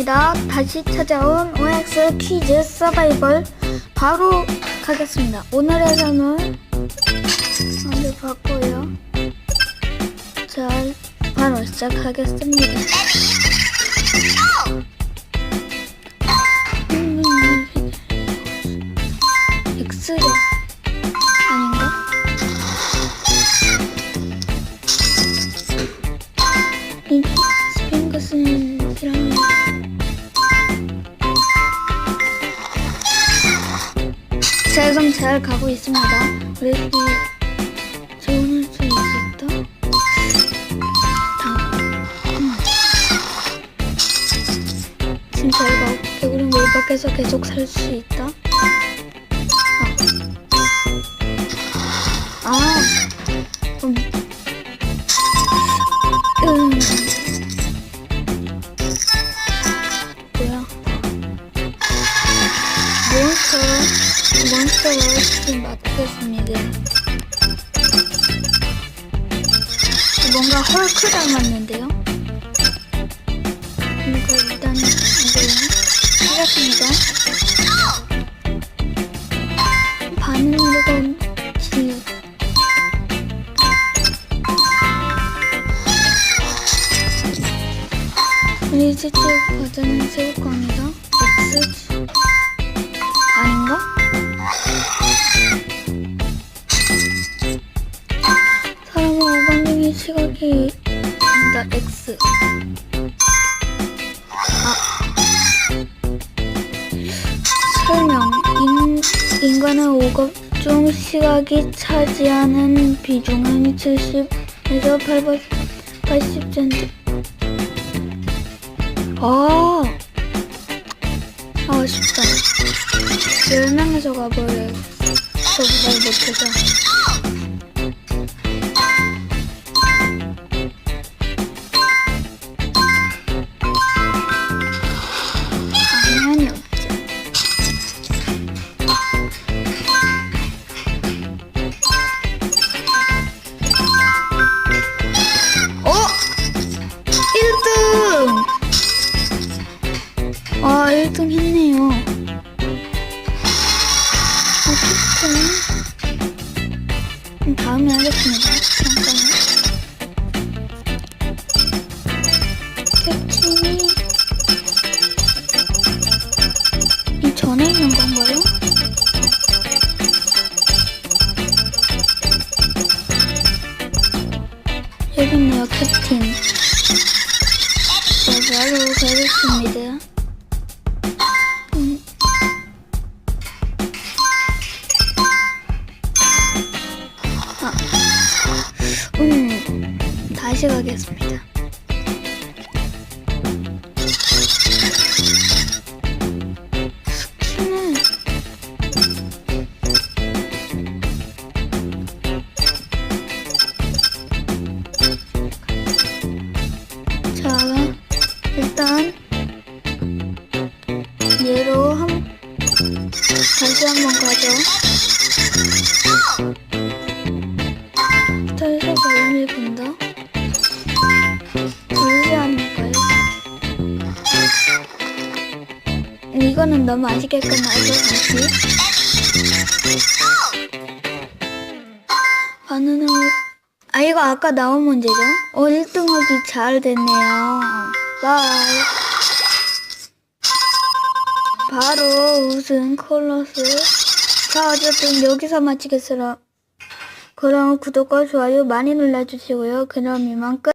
반갑습니다. 다시 찾아온 OX 퀴즈 서바이벌 바로 가겠습니다. 오늘의 사는 먼저 봤고요. 자, 바로 시작하겠습니다. 세상 잘 가고 있습니다. 그래도 좋을 수 있었다. 다. 음. 지금 잘 가고 개구리는 물 밖에서 계속 살 수 있다. 아. 아. 음. 음. 뭐야? 몬스터, 몬스터를 지금 맡겠습니다. 뭔가 헐크 닮았는데요? 이거 일단 이걸로 하겠습니다. 반응으로 지우. 리지트 버전은 세울 겁니다. X 아닌가? 인, 인간의 오급 중 시각이 차지하는 비중은 70에서 80, 80cm 아, 아쉽다. 열명에서 가버려. 저보다 못해서. 아, 1등 했네요. 어쨌든. 다음에 하겠습니다. 잠깐만. 캡틴이 이 전에 있는 건가요? 여기 있네요, 캡틴. 자, 바로 가겠습니다. 스킨은 자, 일단 얘로 한 다시 한번 가죠. 너무 아쉽게 끝나죠, 다시. 반응을 아 이거 아까 나온 문제죠? 어 1등하기 잘 됐네요. 바이. 바로 우승 콜러스. 자 어쨌든 여기서 마치겠습니다. 그럼 구독과 좋아요 많이 눌러주시고요. 그럼 이만 끝.